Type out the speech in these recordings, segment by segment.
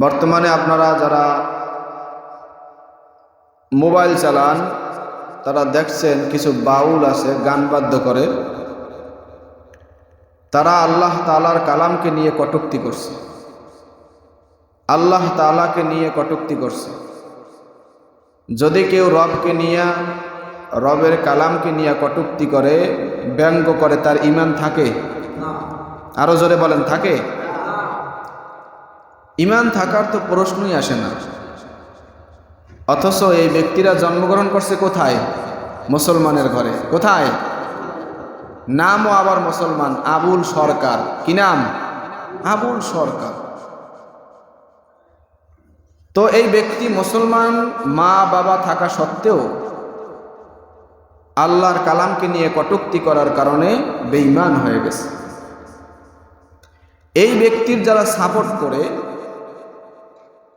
বর্তমানে আপনারা যারা মোবাইল চালান তারা দেখছেন কিছু বাউল আছে গান বাদ্য করে। তারা আল্লাহ তালার কালামকে নিয়ে কটুক্তি করছে। আল্লাহ তালাকে নিয়ে কটুক্তি করছে। যদি কেউ রবকে নিয়ে রবের কালামকে নিয়ে কটুক্তি করে ব্যঙ্গ করে তার ইমান থাকে? আরও জোরে বলেন থাকে? ইমান থাকার তো প্রশ্নই আসে না। অথচ এই ব্যক্তিরা জন্মগ্রহণ করছে কোথায়? মুসলমানের ঘরে। কোথায়? নামও আবার মুসলমান। আবুল সরকার। কি নাম? আবুল সরকার। তো এই ব্যক্তি মুসলমান মা, বাবা থাকা সত্ত্বেও আল্লাহর কালামকে নিয়ে কটুক্তি করার কারণে বেঈমান হয়ে গেছে। এই ব্যক্তির যারা সাপোর্ট করে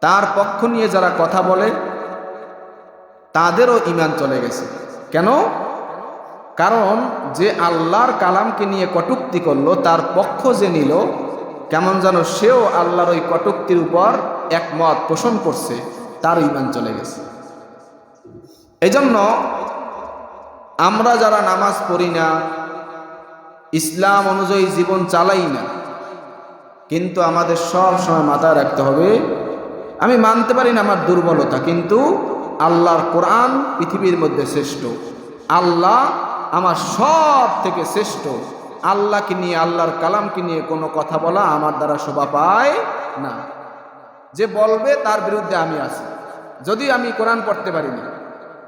তার পক্ষ নিয়ে যারা কথা বলে, তাদেরও ইমান চলে গেছে। কেন? কারণ যে আল্লাহর কালামকে নিয়ে কটুক্তি করল, তার পক্ষ যে নিল, কেমন যেন সেও আল্লাহর ওই কটুক্তির উপর একমত পোষণ করছে, তার ইমান চলে গেছে। এজন্য আমরা যারা নামাজ পড়ি না, ইসলাম অনুযায়ী জীবন চালাই না, কিন্তু আমাদের সব সময় মাথায় রাখতে হবে আমি মানতে পারি না আমার দুর্বলতা, কিন্তু আল্লাহর কোরআন পৃথিবীর মধ্যে শ্রেষ্ঠ। আল্লাহ আমার সব থেকে শ্রেষ্ঠ। আল্লাহকে নিয়ে, আল্লাহর কালামকে নিয়ে কোনো কথা বলা আমার দ্বারা শোভা পায় না। যে বলবে তার বিরুদ্ধে আমি আছি। যদিও আমি কোরআন পড়তে পারি না,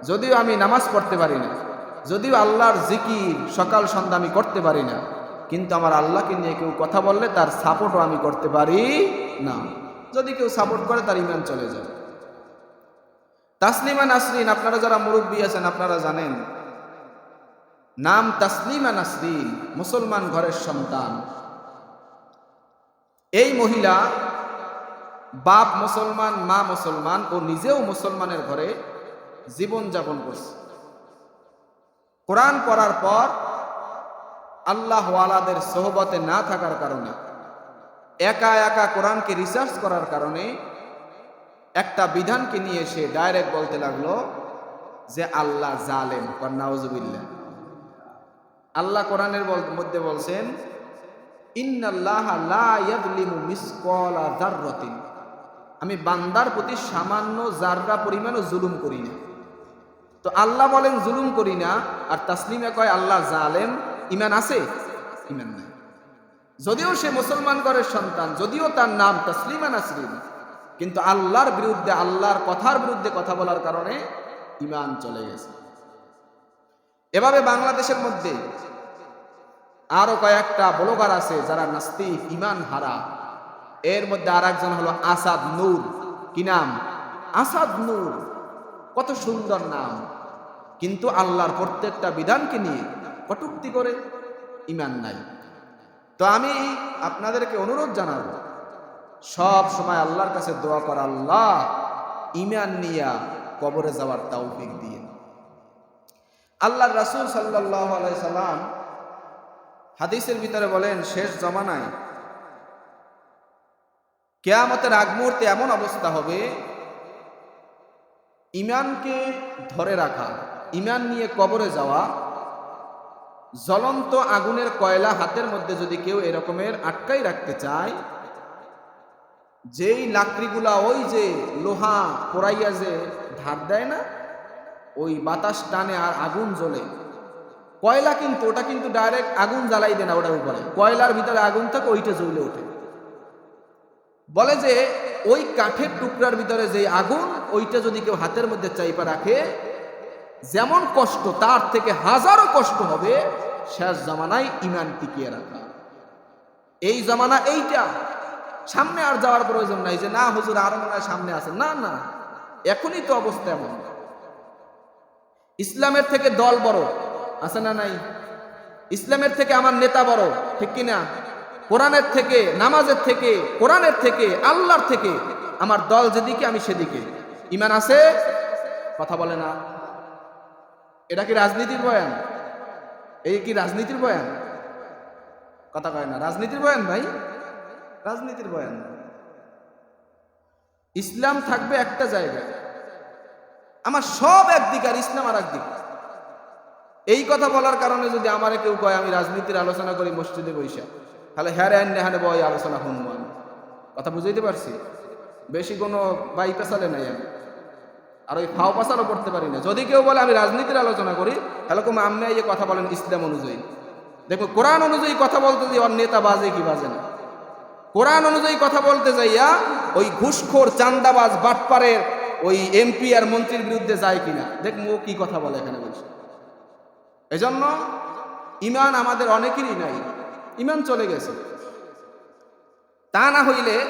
যদিও আমি নামাজ পড়তে পারি না, যদিও আল্লাহর জিকির সকাল সন্ধ্যা আমি করতে পারি না, কিন্তু আমার আল্লাহকে নিয়ে কেউ কথা বললে তার সাপোর্টও আমি করতে পারি না। যদি কেউ সাপোর্ট করে, তার ইমান চলে যাবে তাসলিমা নাসরিন, আপনারা যারা মুরব্বী আছেন, আপনারা জানেন, নাম তাসলিমা নাসরিন, মুসলমান ঘরের সন্তান। এই মহিলা বাপ মুসলমান, মা মুসলমান, ও নিজেও মুসলমানের ঘরে জীবন যাপন করছে। কোরআন পড়ার পর আল্লাহ ওয়ালাদের সোহবতে না থাকার কারণে একা একা কোরআনকে রিসার্চ করার কারণে একটা বিধানকে নিয়ে সে ডাইরেক্ট বলতে লাগল যে আল্লাহ জালেম কন্নাউজুবিল্লা আল্লাহ কোরআনের মধ্যে বলছেন আমি বান্দার প্রতি সামান্য জাররা পরিমাণও জুলুম করি না। তো আল্লাহ বলেন, জুলুম করি না। আর তাসলিমে কয়, আল্লাহ জালেম। ইমান আছে? ইমান নাই। যদিও সে মুসলমান ঘরের সন্তান, যদিও তার নাম তসলিমা নাসরিন, কিন্তু আল্লাহর বিরুদ্ধে, আল্লাহর কথার বিরুদ্ধে কথা বলার কারণে ইমান চলে গেছে। এভাবে বাংলাদেশের মধ্যে আরও কয়েকটা ব্লগার আছে যারা নাস্তিক ইমান হারা এর মধ্যে আর একজন হলো আসাদ নূর। কি নাম? আসাদ নূর। কত সুন্দর নাম। কিন্তু আল্লাহর প্রত্যেকটা বিধানকে নিয়ে কটুক্তি করে ইমান নাই। তো আমি আপনাদেরকে অনুরোধ জানাব, সব সময় আল্লাহর কাছে দোয়া করা আল্লাহ ইমান নিয়া কবরে যাওয়ার তৌফিক দিয়ে। আল্লাহ রাসূল আলাইহি সাল্লাম হাদিসের ভিতরে বলেন, শেষ জমানায় কেয়ামতের আগ মুহূর্তে এমন অবস্থা হবে ইমানকে ধরে রাখা ইমান নিয়ে কবরে যাওয়া জ্বলন্ত আগুনের কয়লা হাতের মধ্যে যদি কেউ এরকমের আটকাই রাখতে চায়, যেই লাকড়িগুলা ওই যে লোহা পোড়াইয়া যে ধার দেয় না, ওই বাতাস টানে আর আগুন জ্বলে। কয়লা কিন্তু, ওটা কিন্তু ডাইরেক্ট আগুন জ্বালাই দেয় না ওটার উপরে। কয়লার ভিতরে আগুন থাকে, ওইটা জ্বলে ওঠে। বলে যে, ওই কাঠের টুকরার ভিতরে যে আগুন, ওইটা যদি কেউ হাতের মধ্যে চাইপা রাখে যেমন কষ্ট, তার থেকে হাজারো কষ্ট হবে শেষ জামানায় ইমান টিকিয়ে রাখা। এই জামানা এইটা। সামনে আর যাওয়ার প্রয়োজন নাই যে, না, হুজুর, আরও মনে সামনে আছে। না না। এখনই তো অবস্থা এমন। ইসলামের থেকে দল বড়, আছে না নাই? ইসলামের থেকে আমার নেতা বড়, ঠিক কিনা? কোরআনের থেকে, নামাজের থেকে, কোরআনের থেকে, আল্লাহর থেকে, আমার দল যেদিকে, আমি সেদিকে। ইমান আছে? কথা বলে না। এটা কি রাজনীতির বয়ান? এই কি রাজনীতির বয়ান? কথা কয় না। রাজনীতির বয়ান ভাই? রাজনীতির বয়ান। ইসলাম থাকবে একটা জায়গায়। আমার সব একদিক আর ইসলাম আর একদিক। এই কথা বলার কারণে যদি আমার কেউ কয়, আমি রাজনীতির আলোচনা করি মসজিদে বৈশা তাহলে হ্যারে আন্নে হানে বয় আলোচনা আমি কথা বুঝাইতে পারছি? বেশি কোনো বাই পেশালে নাই আমি। আর ওই ফাও পাশারও করতে পারি না। যদি কেউ বলে আমি রাজনীতির আলোচনা করি, তাহলে কোনো আমি এই কথা বলেন ইসলাম অনুযায়ী। দেখো কোরআন অনুযায়ী কথা বলতে যে ওর নেতা বাজে কি বাজে না। কোরআন অনুযায়ী কথা বলতে যাইয়া ওই ঘুষখোর, চান্দাবাজ, বাটপারের ওই এমপি আর মন্ত্রীর বিরুদ্ধে যায় কিনা। দেখ ও কি কথা বলে এখানে বলছে। এজন্য ইমান আমাদের অনেকেরই নাই। ইমান চলে গেছে। তা না হইলে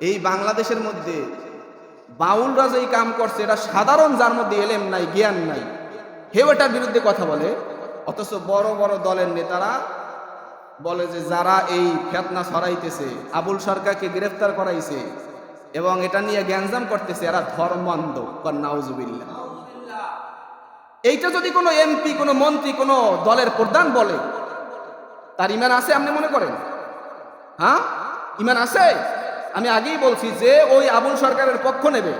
এই বাংলাদেশের মধ্যে বাউলরা যেই কাম করছে, এটা সাধারণ যার মধ্যে এলেম নাই, জ্ঞান নাই। হেউ এটার বিরুদ্ধে কথা বলে। অথচ বড় বড় দলের নেতারা বলে যে, যারা এই ফেতনা ছড়াইতেছে, আবুল সরকারকে গ্রেফতার করাইছে এবং এটা নিয়ে গ্যাঞ্জাম করতেছে, এরা ধর্মান্ধ। নাউজুবিল্লা এইটা যদি কোনো এমপি, কোনো মন্ত্রী, কোনো দলের প্রধান বলে, তার ইমান আছে আপনি মনে করেন? হ্যাঁ? ইমান আছে? আমি আগেই বলছি যে ওই আবুল সরকারের পক্ষ নেবে।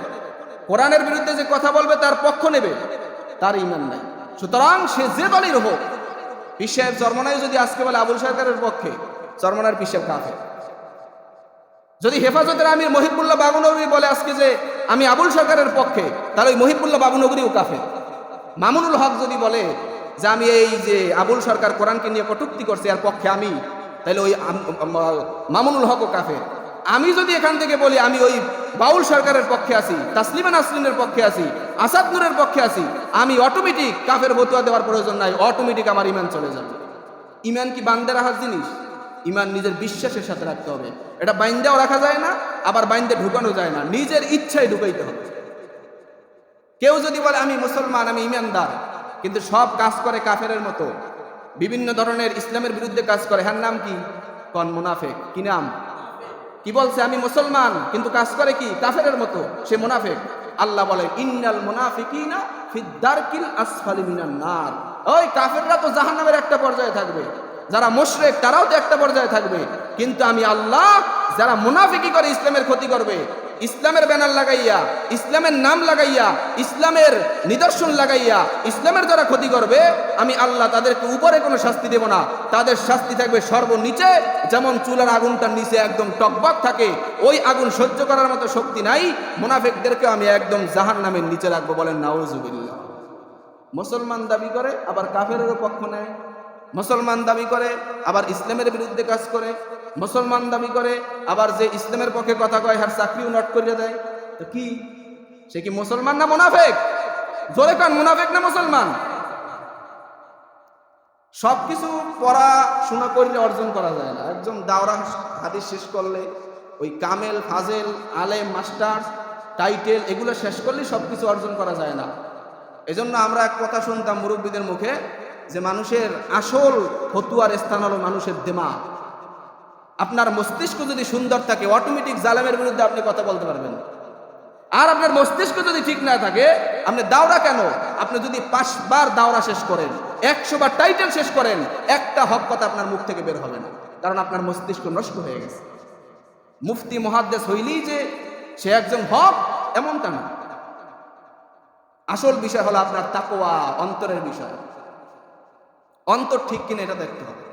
কোরআনের বিরুদ্ধে যে কথা বলবে, তার পক্ষ নেবে। তার ইমান নাই। সুতরাং সে যে দলই হোক পিসেব চরমনাই যদি আজকে বলে আবুল সরকারের পক্ষে, চরমনার পিসেব কাফে যদি হেফাজতের আমির মহিবুল্লাহ বাবুনগরী বলে আজকে যে আমি আবুল সরকারের পক্ষে, তাহলে ওই মহিবুল্লাহ বাবুনগরীও কাফে মামুনুল হক যদি বলে যে আমি এই যে আবুল সরকার কোরআনকে নিয়ে কটুক্তি করছে, এর পক্ষে আমি, তাহলে ওই মামুনুল হকও কাফে আমি যদি এখান থেকে বলি, আমি ওই বাউল সরকারের পক্ষে আছি, তাসলিমা নাসরিনের পক্ষে আছি, আসাদ পক্ষে আছি, আমি অটোমেটিক কাফের বতুয়া দেওয়ার প্রয়োজন নাই অটোমেটিক আমার ইমান চলে যাবে। ইমান কি বান্দে রাখার জিনিস? ইমান নিজের বিশ্বাসের সাথে রাখতে হবে। এটা বাইন্দেও রাখা যায় না, আবার বাইন্দে ঢুকানো যায় না, নিজের ইচ্ছায় ঢুকাইতে হবে। কেউ যদি বলে, আমি মুসলমান, আমি ইমানদার, কিন্তু সব কাজ করে কাফের মতো, বিভিন্ন ধরনের ইসলামের বিরুদ্ধে কাজ করে, হ্যার নাম কি? কন মুনাফেক। কি নাম? কি বলছে, আমি মুসলমান, কিন্তু কাজ করে কি? কাফেরের মতো। সে মুনাফেক। আল্লাহ বলে ইন্নাল মুনাফিকিনা ফিদ্দারকিল আসফালি মিনান নার। ওই কাফেররা তো জাহান্নামের একটা পর্যায়ে থাকবে। যারা মুশরিক, তারাও তো একটা পর্যায়ে থাকবে। কিন্তু আমি আল্লাহ, যারা মুনাফিকি করে ইসলামের ক্ষতি করবে ইসলামের ব্যানার লাগাইয়া, ইসলামের নাম লাগাইয়া, ইসলামের নিদর্শন লাগাইয়া, ইসলামের যারা ক্ষতি করবে, আমি আল্লাহ তাদেরকে উপরে কোনো শাস্তি দেব না। তাদের শাস্তি থাকবে সর্বনিচে, যেমন চুলার আগুনটার নিচে একদম টকবক থাকে, ওই আগুন সহ্য করার মতো শক্তি নাই। মুনাফিকদেরকে আমি একদম জাহান নামের নিচে রাখব বলেন, নাউজুবিল্লাহ। মুসলমান দাবি করে, আবার কাফেরেরও পক্ষ নেয়। মুসলমান দাবি করে, আবার ইসলামের বিরুদ্ধে কাজ করে। মুসলমান দাবি করে, আবার যে ইসলামের পক্ষে কথা কয়, হার চাকরিও নট করিয়ে দেয়। তো কি? সে কি মুসলমান না মুনাফেক? জোরে কান, মুনাফেক না মুসলমান? সবকিছু পড়াশোনা করলে অর্জন করা যায় না। একজন দাওরা হাদিস শেষ করলে, ওই কামেল, ফাজেল, আলেম, মাস্টার, টাইটেল, এগুলো শেষ করলে সবকিছু অর্জন করা যায় না। এজন্য আমরা এক কথা শুনতাম মুরব্বীদের মুখে যে মানুষের আসল ফতুয়ার স্থান হলো মানুষের দেমা আপনার মস্তিষ্ক যদি সুন্দর থাকে অটোমেটিক জালেমের বিরুদ্ধে আপনি কথা বলতে পারবেন। আর আপনার মস্তিষ্ক যদি ঠিক না থাকে, আপনি দাওরা কেন? আপনি যদি পাঁচবার দাওরা শেষ করেন একশো বার টাইটেল শেষ করেন, একটা হক কথা আপনার মুখ থেকে বের হবে না। কারণ আপনার মস্তিষ্ক নষ্ট হয়ে গেছে। মুফতি মহাদ্দেশ হইলেই যে সে একজন হক, এমনটা না। আসল বিষয় হলো আপনার তাকোয়া অন্তরের বিষয়। অন্তর ঠিক কিনা এটা দেখতে হবে।